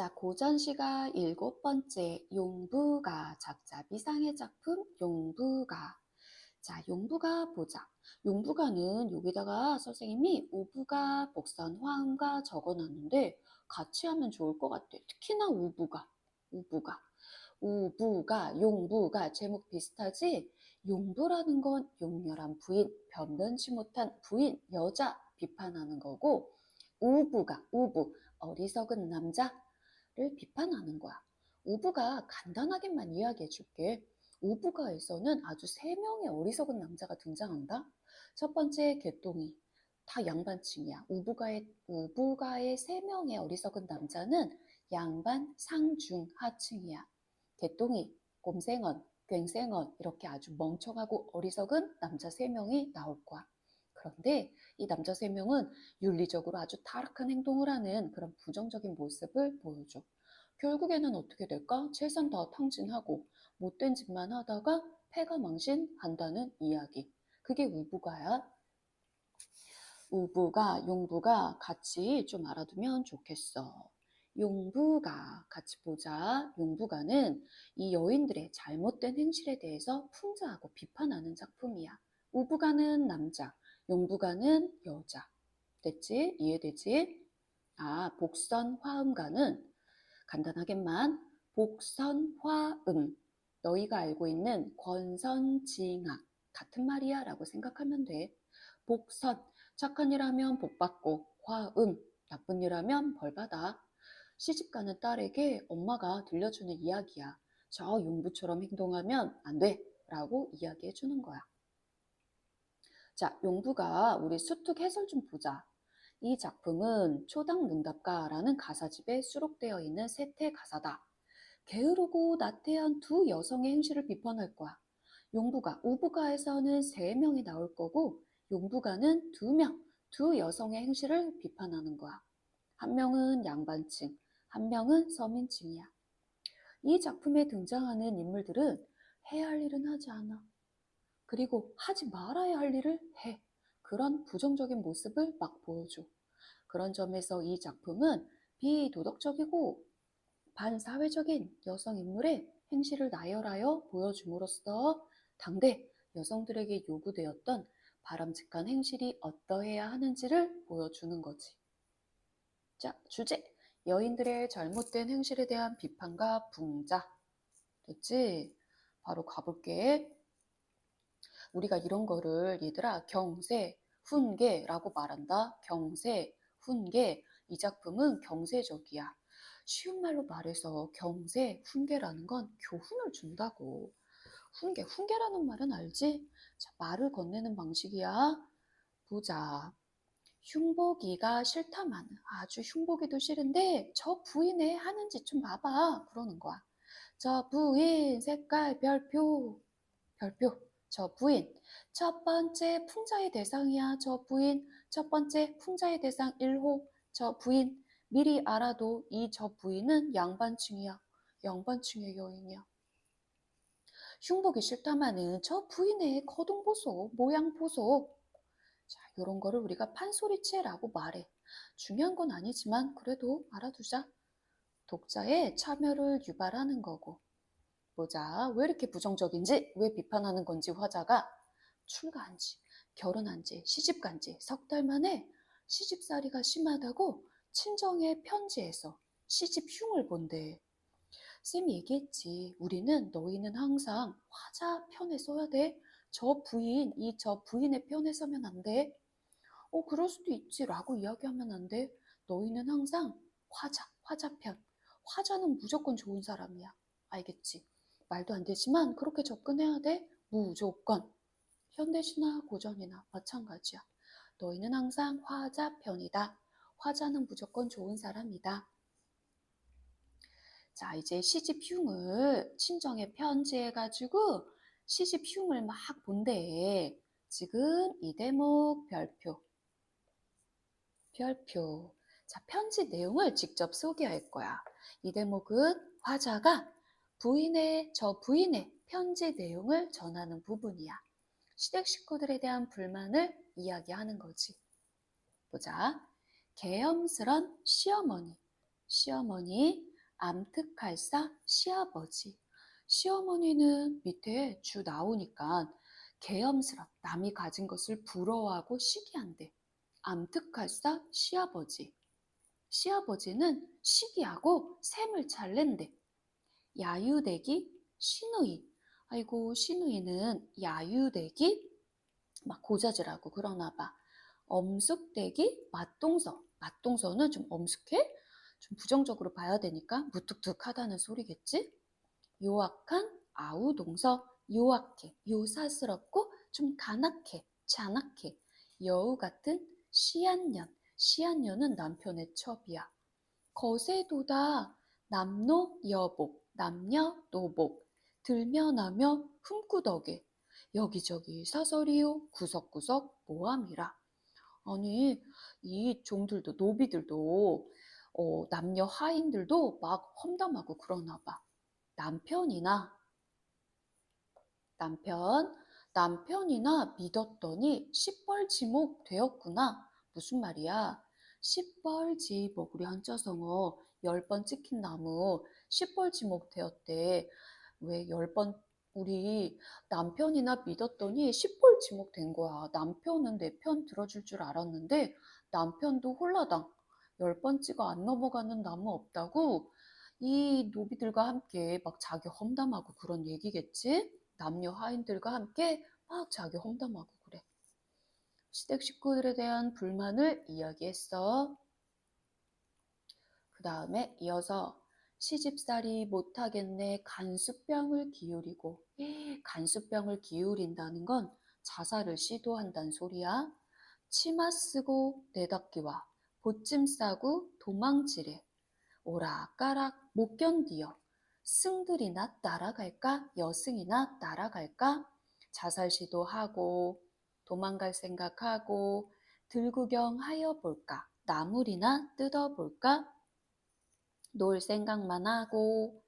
자, 고전 시가 일곱 번째 용부가 작자 비상의 작품 용부가 자, 용부가 보자. 용부가는 여기다가 선생님이 우부가 복선 화음가 적어놨는데 같이 하면 좋을 것 같아. 특히나 우부가 우부가 우부가 용부가 제목 비슷하지? 용부라는 건 용렬한 부인, 변변치 못한 부인, 여자 비판하는 거고 우부가 우부 어리석은 남자 를 비판하는 거야. 우부가 간단하게만 이야기해 줄게. 우부가에서는 아주 세 명의 어리석은 남자가 등장한다. 첫 번째 개똥이 다 양반층이야. 우부가의 우부가의 세 명의 어리석은 남자는 양반 상중 하층이야. 개똥이 곰생언 괭생언 이렇게 아주 멍청하고 어리석은 남자 세 명이 나올 거야. 그런데 이 남자 세 명은 윤리적으로 아주 타락한 행동을 하는 그런 부정적인 모습을 보여줘. 결국에는 어떻게 될까? 재산 다 탕진하고 못된 짓만 하다가 패가 망신한다는 이야기. 그게 우부가야. 우부가, 용부가 같이 좀 알아두면 좋겠어. 용부가 같이 보자. 용부가는 이 여인들의 잘못된 행실에 대해서 풍자하고 비판하는 작품이야. 우부가는 남자, 용부가는 여자. 됐지? 이해되지? 아, 복선 화음가는 간단하게만 복선 화음. 너희가 알고 있는 권선징악 같은 말이야 라고 생각하면 돼. 복선, 착한 일 하면 복 받고, 화음, 나쁜 일 하면 벌 받아. 시집가는 딸에게 엄마가 들려주는 이야기야. 저 용부처럼 행동하면 안 돼. 라고 이야기해 주는 거야. 자, 용부가 우리 수특 해설 좀 보자. 이 작품은 초당 문답가라는 가사집에 수록되어 있는 세태 가사다. 게으르고 나태한 두 여성의 행실을 비판할 거야. 용부가, 우부가에서는 세 명이 나올 거고, 용부가는 두 명, 두 여성의 행실을 비판하는 거야. 한 명은 양반층, 한 명은 서민층이야. 이 작품에 등장하는 인물들은 해야 할 일은 하지 않아. 그리고 하지 말아야 할 일을 해. 그런 부정적인 모습을 막 보여줘. 그런 점에서 이 작품은 비도덕적이고 반사회적인 여성 인물의 행실을 나열하여 보여줌으로써 당대 여성들에게 요구되었던 바람직한 행실이 어떠해야 하는지를 보여주는 거지. 자, 주제. 여인들의 잘못된 행실에 대한 비판과 붕자. 됐지? 바로 가볼게. 우리가 이런 거를 얘들아 경세, 훈계라고 말한다. 경세, 훈계. 이 작품은 경세적이야. 쉬운 말로 말해서 경세, 훈계라는 건 교훈을 준다고. 훈계, 훈계라는 말은 알지? 자, 말을 건네는 방식이야. 보자. 흉보기가 싫다마는 아주 흉보기도 싫은데 저 부인의 하는 짓 좀 봐봐. 그러는 거야. 저 부인 색깔 별표, 별표. 저 부인. 첫 번째 풍자의 대상이야. 저 부인. 첫 번째 풍자의 대상 1호. 저 부인. 미리 알아도 이 저 부인은 양반층이야. 양반층의 여인이야. 흉보기 싫다마는 저 부인의 거동 보소, 모양 보소. 자, 이런 거를 우리가 판소리체라고 말해. 중요한 건 아니지만 그래도 알아두자. 독자의 참여를 유발하는 거고. 보자. 왜 이렇게 부정적인지, 왜 비판하는 건지 화자가 출가한 지, 결혼한 지, 시집 간 지 석 달 만에 시집살이가 심하다고 친정의 편지에서 시집 흉을 본대. 쌤이 얘기했지. 우리는 너희는 항상 화자 편에 써야 돼. 저 부인, 이 저 부인의 편에 서면 안 돼. 어, 그럴 수도 있지. 라고 이야기하면 안 돼. 너희는 항상 화자, 화자 편. 화자는 무조건 좋은 사람이야. 알겠지? 말도 안 되지만 그렇게 접근해야 돼. 무조건. 현대시나 고전이나 마찬가지야. 너희는 항상 화자 편이다. 화자는 무조건 좋은 사람이다. 자, 이제 시집 흉을 친정에 편지해가지고 시집 흉을 막 본대. 지금 이 대목 별표. 별표. 자, 편지 내용을 직접 소개할 거야. 이 대목은 화자가 부인의, 저 부인의 편지 내용을 전하는 부분이야. 시댁 식구들에 대한 불만을 이야기하는 거지. 보자. 계엄스런 시어머니. 시어머니. 암특할사 시아버지. 시어머니는 밑에 주 나오니까 계엄스럽 남이 가진 것을 부러워하고 시기한대. 암특할사 시아버지. 시아버지는 시기하고 샘을 잘 낸대. 야유대기 신우이. 아이고 신우이는 야유대기 막 고자질하고 그러나 봐. 엄숙대기 맛동서. 맛동서는 좀 엄숙해? 좀 부정적으로 봐야 되니까 무뚝뚝하다는 소리겠지? 요악한 아우동서 요악해, 요사스럽고 좀 가낙해, 잔악해. 여우 같은 시안년, 시안년은 남편의 첩이야. 거세도다 남노 여복, 남녀 노복, 들며 나며 흠구덕에 여기저기 사설이요 구석구석 모함이라. 아니 이 종들도 노비들도 어, 남녀 하인들도 막 험담하고 그러나 봐. 남편이나 남편 남편이나 믿었더니 시뻘지목 되었구나. 무슨 말이야? 시뻘지목 우리 한자성어 열 번 찍힌 나무 시뻘지목 되었대. 왜열번 우리 남편이나 믿었더니 시뻘지목 된 거야. 남편은 내 편 들어줄 줄 알았는데 남편도 홀라당 열번 찍어 안 넘어가는 나무 없다고 이 노비들과 함께 막 자기 험담하고 그런 얘기겠지? 남녀 하인들과 함께 막 자기 험담하고 그래. 시댁 식구들에 대한 불만을 이야기했어. 그 다음에 이어서 시집살이 못하겠네 간수병을 기울이고 간수병을 기울인다는 건 자살을 시도한다는 소리야. 치마 쓰고 내닫기와 보찜 싸고 도망치래. 오락가락 못 견디어. 승들이나 따라갈까? 여승이나 따라갈까? 자살 시도하고 도망갈 생각하고 들구경 하여 볼까? 나물이나 뜯어볼까? 놀 생각만 하고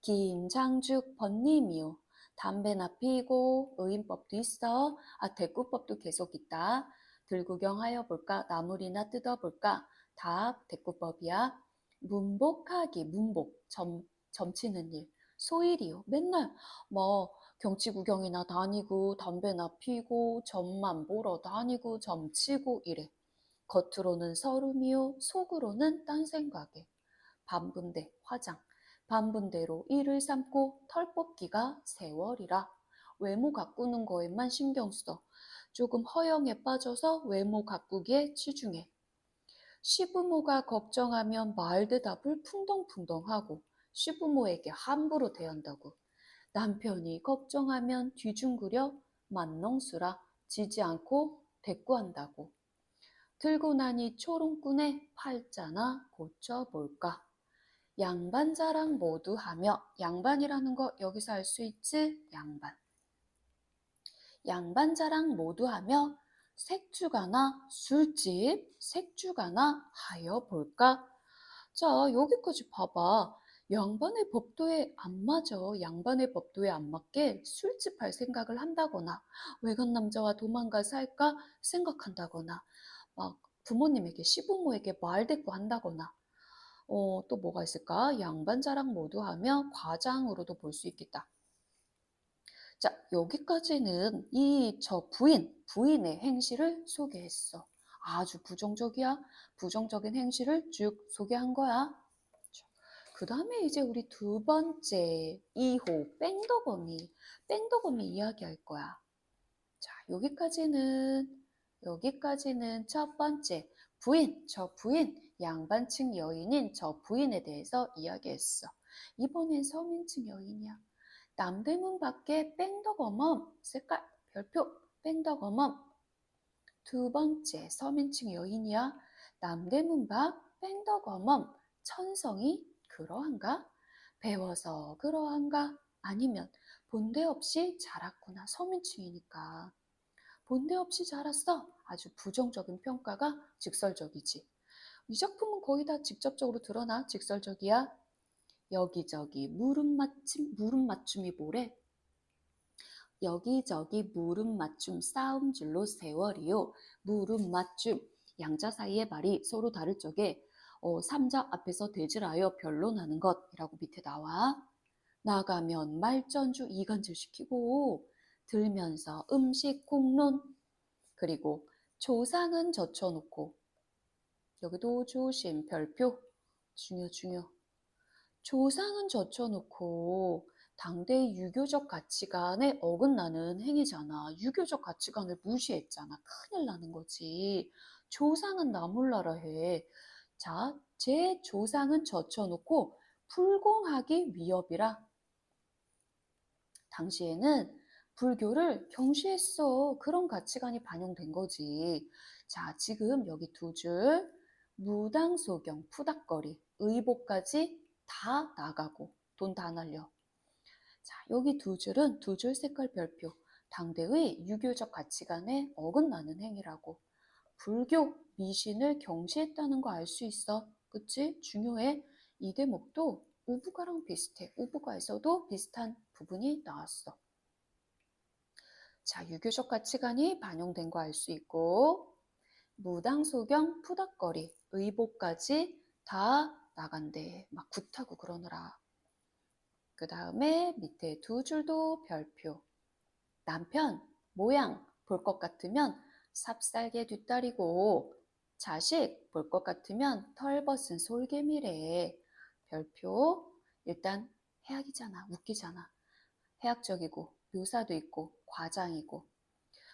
김장죽 번님이요. 담배나 피고 의인법도 있어. 아 대꾸법도 계속 있다. 들구경하여 볼까? 나물이나 뜯어볼까? 답 대꾸법이야. 문복하기 문복 점 점치는 일 소일이요. 맨날 뭐 경치 구경이나 다니고 담배나 피고 점만 보러 다니고 점치고 이래. 겉으로는 서름이요. 속으로는 딴 생각에. 반분대 화장. 반분대로 일을 삼고 털 뽑기가 세월이라. 외모 가꾸는 거에만 신경 써. 조금 허영에 빠져서 외모 가꾸기에 치중해. 시부모가 걱정하면 말 대답을 풍덩풍덩하고 시부모에게 함부로 대한다고. 남편이 걱정하면 뒤중그려 만농수라 지지 않고 대꾸한다고. 들고 나니 초롱꾼의 팔자나 고쳐볼까. 양반 자랑 모두 하며 양반이라는 거 여기서 알 수 있지? 양반. 양반 자랑 모두 하며 색주가나 술집, 색주가나 하여 볼까? 자, 여기까지 봐봐. 양반의 법도에 안 맞아. 양반의 법도에 안 맞게 술집 할 생각을 한다거나, 외간 남자와 도망가 살까 생각한다거나, 막 부모님에게, 시부모에게 말대꾸 한다거나, 어, 또 뭐가 있을까? 양반 자랑 모두 하며 과장으로도 볼 수 있겠다. 자, 여기까지는 이 저 부인, 부인의 행실을 소개했어. 아주 부정적이야. 부정적인 행실을 쭉 소개한 거야. 그 다음에 이제 우리 두 번째 2호 뺑덕어미, 뺑덕어미 이야기할 거야. 자, 여기까지는 여기까지는 첫 번째 부인, 저 부인, 양반층 여인인 저 부인에 대해서 이야기했어. 이번엔 서민층 여인이야. 남대문 밖에 뺑덕어멈 색깔 별표 뺑덕어멈 두 번째 서민층 여인이야. 남대문 밖 뺑덕어멈 천성이 그러한가? 배워서 그러한가? 아니면 본대 없이 자랐구나. 서민층이니까. 본대 없이 자랐어. 아주 부정적인 평가가 직설적이지. 이 작품은 거의 다 직접적으로 드러나 직설적이야. 여기저기 무릎 맞춤, 무릎 맞춤이 뭐래? 여기저기 무릎 맞춤 싸움줄로 세월이요. 무릎 맞춤. 양자 사이의 말이 서로 다를 적에 어, 삼자 앞에서 대질하여 변론하는 것이라고 밑에 나와. 나가면 말전주 이간질 시키고 들면서 음식 공론 그리고 조상은 젖혀놓고 여기도 조심 별표 중요 중요 조상은 젖혀놓고 당대의 유교적 가치관에 어긋나는 행위잖아. 유교적 가치관을 무시했잖아. 큰일 나는 거지. 조상은 나 몰라라 해. 자, 제 조상은 젖혀놓고 불공하기 위협이라. 당시에는 불교를 경시했어. 그런 가치관이 반영된 거지. 자, 지금 여기 두 줄. 무당소경, 푸닥거리, 의복까지 다 나가고 돈 다 날려. 자, 여기 두 줄은 두 줄 색깔 별표. 당대의 유교적 가치관에 어긋나는 행위라고. 불교, 미신을 경시했다는 거 알 수 있어. 그치? 중요해. 이 대목도 우부가랑 비슷해. 우부가에서도 비슷한 부분이 나왔어. 자, 유교적 가치관이 반영된 거 알 수 있고, 무당소경, 푸닥거리, 의복까지 다 나간대. 막 굿하고 그러느라. 그 다음에 밑에 두 줄도 별표. 남편, 모양 볼 것 같으면 삽살개 뒷다리고 자식 볼 것 같으면 털벗은 솔개미래. 별표. 일단 해악이잖아. 웃기잖아. 해악적이고 묘사도 있고 과장이고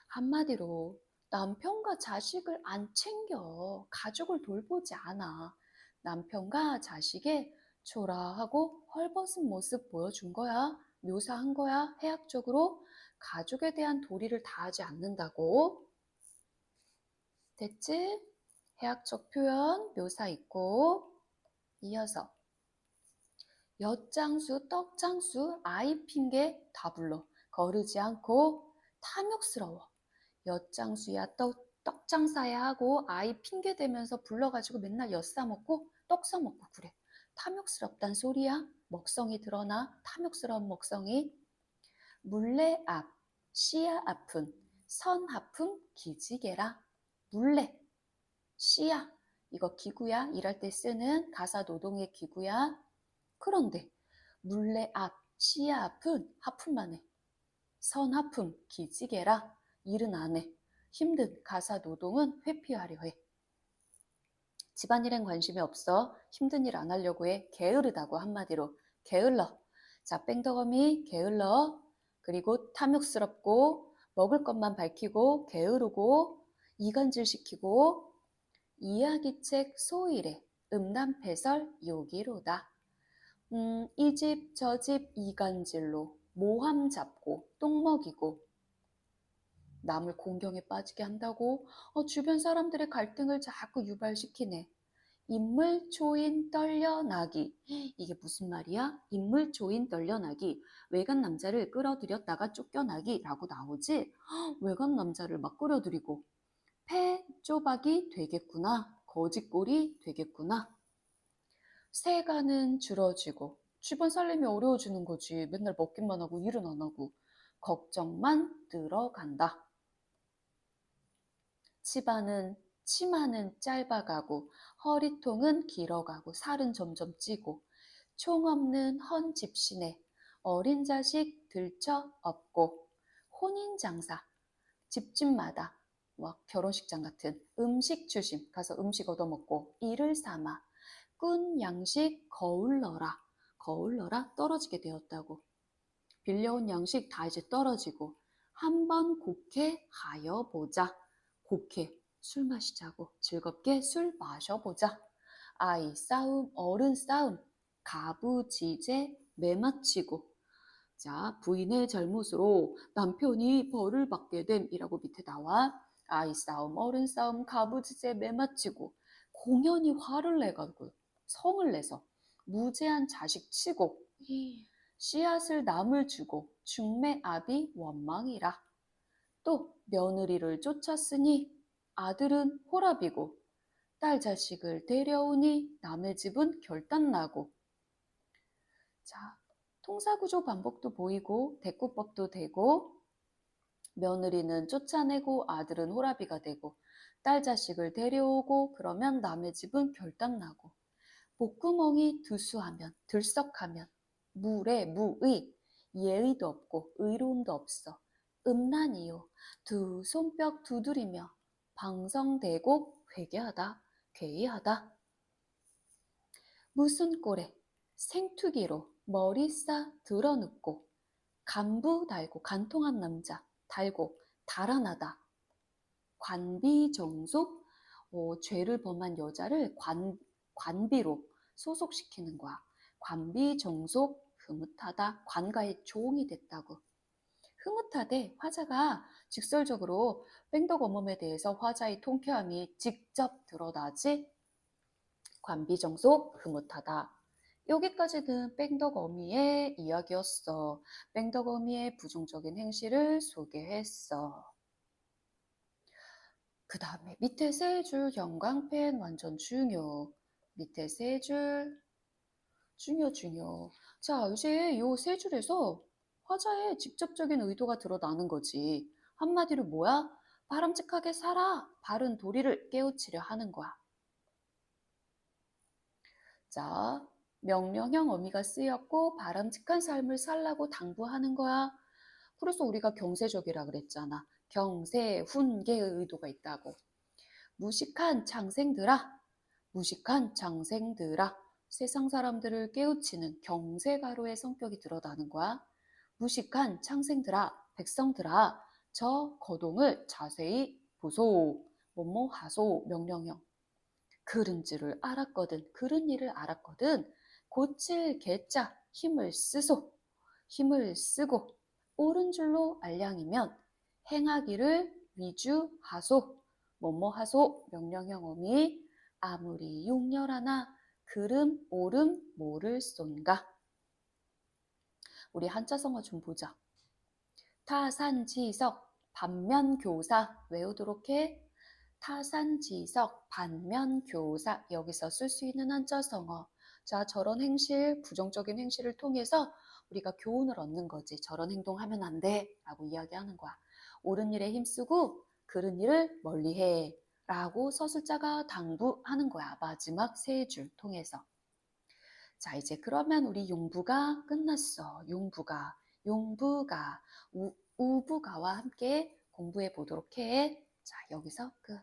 한마디로 남편과 자식을 안 챙겨 가족을 돌보지 않아 남편과 자식의 초라하고 헐벗은 모습 보여준 거야 묘사한 거야 해학적으로 가족에 대한 도리를 다하지 않는다고 됐지? 해학적 표현 묘사 있고 이어서 엿장수, 떡장수, 아이 핑계 다 불러. 거르지 않고 탐욕스러워. 엿장수야, 떡, 떡장사야 하고 아이 핑계 대면서 불러가지고 맨날 엿 싸먹고 떡 싸먹고 그래. 탐욕스럽단 소리야. 먹성이 드러나 탐욕스러운 먹성이. 물레 앞, 씨야 아픈, 선 아픔 기지개라. 물레, 씨야. 이거 기구야. 일할 때 쓰는 가사 노동의 기구야. 그런데 물레 앞, 씨야 앞은 하품만 해. 선 하품, 기지개라 일은 안 해. 힘든 가사 노동은 회피하려 해. 집안일엔 관심이 없어. 힘든 일 안 하려고 해. 게으르다고 한마디로. 게을러. 자, 뺑덕어미 게을러. 그리고 탐욕스럽고 먹을 것만 밝히고 게으르고 이간질 시키고 이야기책 소일에 음담패설 요기로다. 음, 이 집 저 집 이간질로 모함 잡고 똥 먹이고 남을 공경에 빠지게 한다고 어, 주변 사람들의 갈등을 자꾸 유발시키네. 인물 초인 떨려나기. 이게 무슨 말이야? 인물 초인 떨려나기. 외간 남자를 끌어들였다가 쫓겨나기라고 나오지? 외간 남자를 막 끌어들이고 폐 쪼박이 되겠구나. 거짓골이 되겠구나. 세가는 줄어지고 주변 살림이 어려워지는 거지. 맨날 먹기만 하고 일은 안 하고 걱정만 늘어간다. 치바는 치마는 짧아가고 허리통은 길어가고 살은 점점 찌고 총 없는 헌 집신에 어린 자식 들쳐 없고 혼인 장사 집집마다 막 결혼식장 같은 음식 주심 가서 음식 얻어먹고 일을 삼아 꾼 양식 거울러라 거울러라 떨어지게 되었다고. 빌려온 양식 다 이제 떨어지고 한번 곡해 하여 보자 곡해 술 마시자고 즐겁게 술 마셔보자. 아이 싸움 어른 싸움 가부지제 매맞히고. 자 부인의 잘못으로 남편이 벌을 받게 됨이라고 밑에 나와 아이 싸움 어른 싸움 가부지제 매맞히고 공연히 화를 내가지고 성을 내서 무제한 자식 치고 씨앗을 남을 주고 중매압이 원망이라. 또 며느리를 쫓았으니 아들은 호랍이고 딸 자식을 데려오니 남의 집은 결단나고. 자 통사구조 반복도 보이고 대꾸법도 되고 며느리는 쫓아내고 아들은 호랍이가 되고 딸 자식을 데려오고 그러면 남의 집은 결당 나고. 목구멍이 두수하면 들썩하면 물에 무의 예의도 없고 의로움도 없어 음란이요. 두 손뼉 두드리며 방성대고 회개하다 괴이하다. 무슨 꼴에 생투기로 머리 싸 드러눕고 간부 달고 간통한 남자 달고 달아나다. 관비정속 어, 죄를 범한 여자를 관, 관비로 소속시키는 거야. 관비정속 흐뭇하다. 관가의 종이 됐다고. 흐뭇하대 화자가 직설적으로 뺑덕 어멈에 대해서 화자의 통쾌함이 직접 드러나지 관비정속 흐뭇하다. 여기까지는 뺑덕 어미의 이야기였어. 뺑덕 어미의 부정적인 행실을 소개했어. 그 다음에 밑에 세줄 형광펜 완전 중요. 밑에 세 줄 중요 중요. 자 이제 요세 줄에서 화자의 직접적인 의도가 드러나는 거지. 한마디로 뭐야? 바람직하게 살아. 바른 도리를 깨우치려 하는 거야. 자, 명령형 어미가 쓰였고 바람직한 삶을 살라고 당부하는 거야. 그래서 우리가 경세적이라 그랬잖아. 경세, 훈계의 의도가 있다고. 무식한 창생들아, 무식한 창생들아, 세상 사람들을 깨우치는 경세가로의 성격이 드러나는 거야. 무식한 창생들아, 백성들아, 저 거동을 자세히 보소, 뭐뭐 하소, 명령형. 그른 줄을 알았거든, 그른 일을 알았거든, 고칠 개자 힘을 쓰소, 힘을 쓰고, 옳은 줄로 알량이면 행하기를 위주하소, 뭐뭐 하소, 명령형 어미, 아무리 용렬하나 그름, 오름, 모를 쏜가. 우리 한자성어 좀 보자. 타산지석, 반면교사 외우도록 해. 타산지석, 반면교사 여기서 쓸 수 있는 한자성어. 자, 저런 행실, 부정적인 행실을 통해서 우리가 교훈을 얻는 거지. 저런 행동하면 안 돼. 라고 이야기하는 거야. 옳은 일에 힘쓰고 그른 일을 멀리 해. 라고 서술자가 당부하는 거야. 마지막 세 줄 통해서. 자, 이제 그러면 우리 용부가 끝났어. 용부가, 용부가, 우, 우부가와 함께 공부해 보도록 해. 자, 여기서 끝.